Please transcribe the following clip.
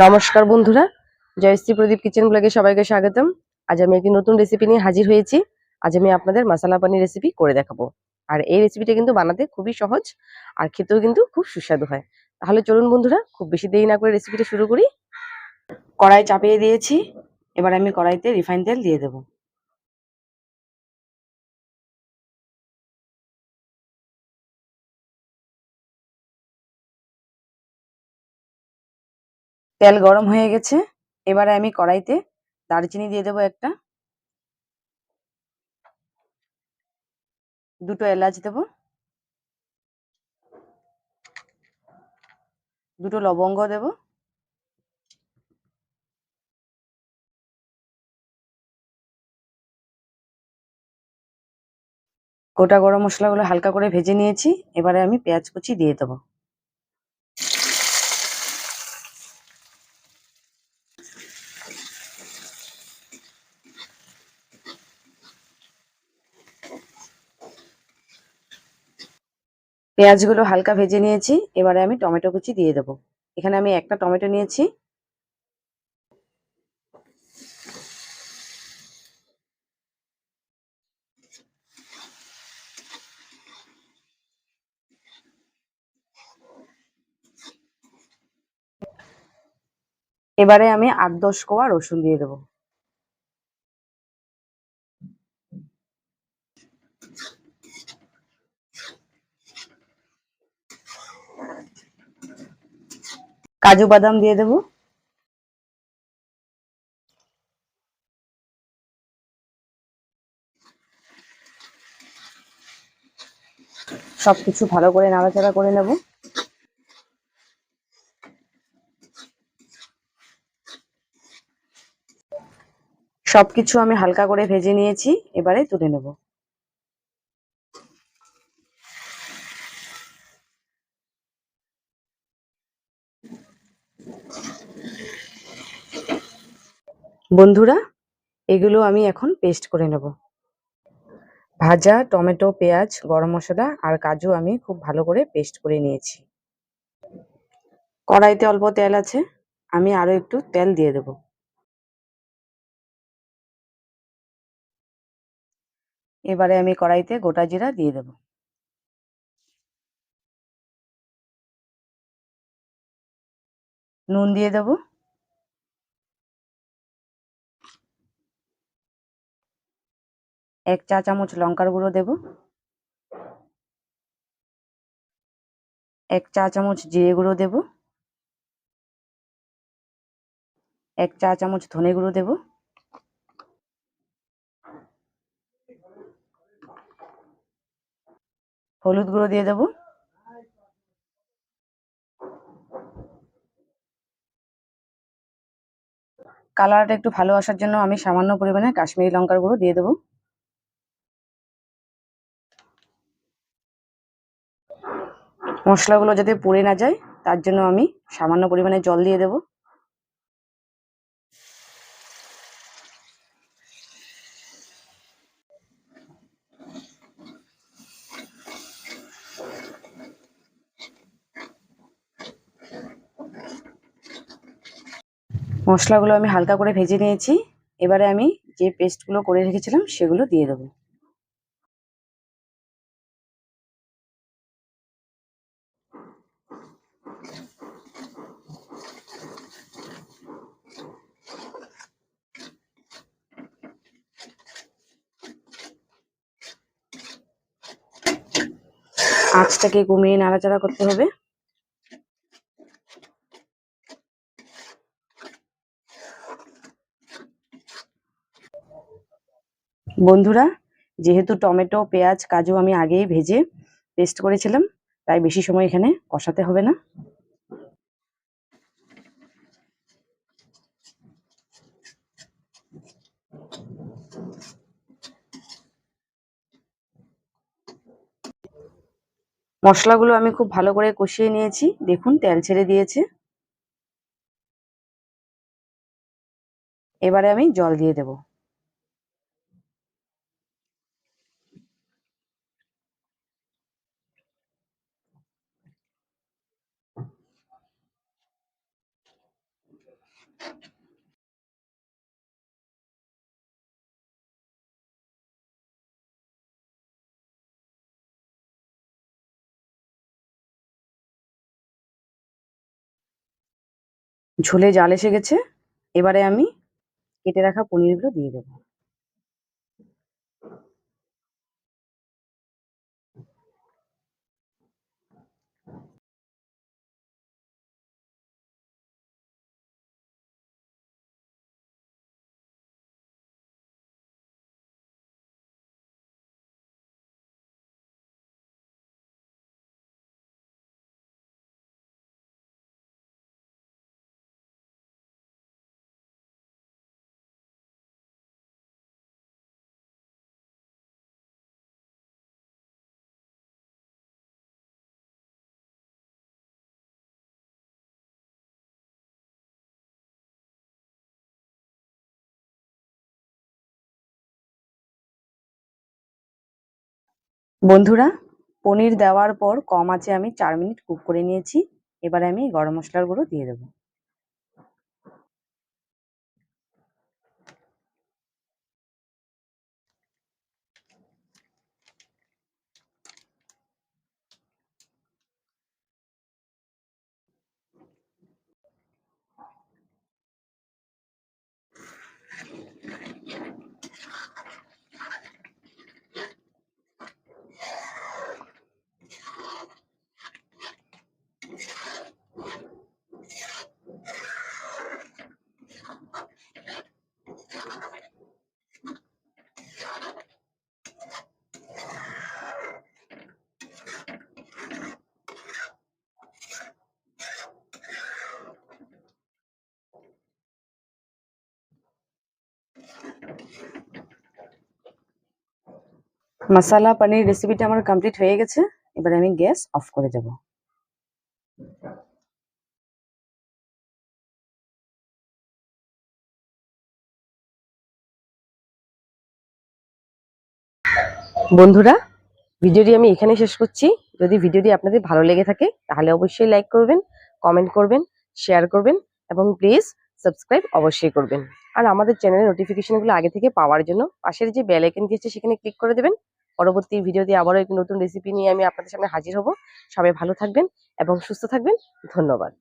নমস্কার বন্ধুরা, জয়শ্রী প্রদীপ কিচেন ব্লগে সবাইকে স্বাগতম। আজ আমি একটি নতুন রেসিপি নিয়ে হাজির হয়েছি। আজ আমি আপনাদের মশলা পানির রেসিপি করে দেখাবো। আর এই রেসিপিটা কিন্তু বানাতে খুবই সহজ আর খেতেও কিন্তু খুব সুস্বাদু হয়। তাহলে চলুন বন্ধুরা, খুব বেশি দেরি না করে রেসিপিটা শুরু করি। কড়াই চাপিয়ে দিয়েছি। এবার আমি কড়াইতে রিফাইন তেল দিয়ে দেবো। তেল গরম হয়ে গেছে। এবারে আমি কড়াইতে দারচিনি দিয়ে দেবো একটা। দুটো এলাচ দেবো। দুটো লবঙ্গ দেবো। গোটা গরম মশলাগুলো হালকা করে ভেজে নিয়েছি। এবারে আমি পেঁয়াজ কুচি দিয়ে দেবো। পেঁয়াজগুলো হালকা ভেজে নিয়েছি, এবারে আমি টমেটো কুচি দিয়ে দেবো। এখানে আমি একটা টমেটো নিয়েছি। এবারে আমি আট দশ কোয়া রসুন দিয়ে দেবো। কাজু বাদাম দিয়ে দেবো। সবকিছু ভালো করে নাড়াচাড়া করে নেব। সবকিছু আমি হালকা করে ভেজে নিয়েছি, এবারে তুলে নেব। বন্ধুরা, এগুলো আমি এখন পেস্ট করে নেব। ভাজা টমেটো, পেঁয়াজ, গরম মশলা আর কাজু আমি খুব ভালো করে পেস্ট করে নিয়েছি। কড়াইতে অল্প তেল আছে, আমি আরও একটু তেল দিয়ে দেব। এবারে আমি কড়াইতে গোটা জিরা দিয়ে দেব। নুন দিয়ে দেব। এক চা চামচ লঙ্কার গুঁড়ো দেব। এক চা চামচ জিরে গুঁড়ো দেব। এক চা চামচ ধনে গুঁড়ো দেব। হলুদ গুঁড়ো দিয়ে দেব। কালারটা একটু ভালো আসার জন্য আমি সামান্য পরিমাণে কাশ্মীরি লঙ্কার গুঁড়ো দিয়ে দেবো। মশলাগুলো যাতে পুড়ে না যায়, তার জন্য আমি সামান্য পরিমাণে জল দিয়ে দেব। মশলাগুলো আমি হালকা করে ভেজে নিয়েছি। এবারে আমি যে পেস্টগুলো করে রেখেছিলাম, সেগুলো দিয়ে দেবো। আঁচটাকে কমিয়ে নাড়াচাড়া করতে হবে। বন্ধুরা, যেহেতু টমেটো, পেঁয়াজ, কাজু আমি আগেই ভেজে পেস্ট করেছিলাম তাই বেশি সময় এখানে কষাতে হবে না। মশলাগুলো আমি খুব ভালো করে কষিয়ে নিয়েছি। দেখুন, তেল ছেড়ে দিয়েছে। এবারে আমি জল দিয়ে দেব। ঝোলে জাল এসে গেছে। এবারে আমি কেটে রাখা পনিরগুলো দিয়ে দেবো। বন্ধুরা, পনির দেওয়ার পর কম আছে আমি চার মিনিট কুক করে নিয়েছি। এবারে আমি গরম মশলার গুঁড়ো দিয়ে দেবো। মশালা, পনির রেসিপিটা আমার কমপ্লিট হয়ে গেছে। এবারে আমি গ্যাস অফ করে দেবো। বন্ধুরা, ভিডিওটি আমি এখানে শেষ করছি। যদি ভিডিওটি আপনাদের ভালো লেগে থাকে, তাহলে অবশ্যই লাইক করবেন কমেন্ট করবেন শেয়ার করবেন, এবং প্লিজ সাবস্ক্রাইব অবশ্যই করবেন। আর আমাদের চ্যানেলের নোটিফিকেশনগুলো আগে থেকে পাওয়ার জন্য পাশের যে বেল আইকন দিয়েছে সেখানে ক্লিক করে দেবেন। পরবর্তী ভিডিওতে আবারও একটি নতুন রেসিপি নিয়ে আমি আপনাদের সামনে হাজির হব। সবাই ভালো থাকবেন এবং সুস্থ থাকবেন। ধন্যবাদ।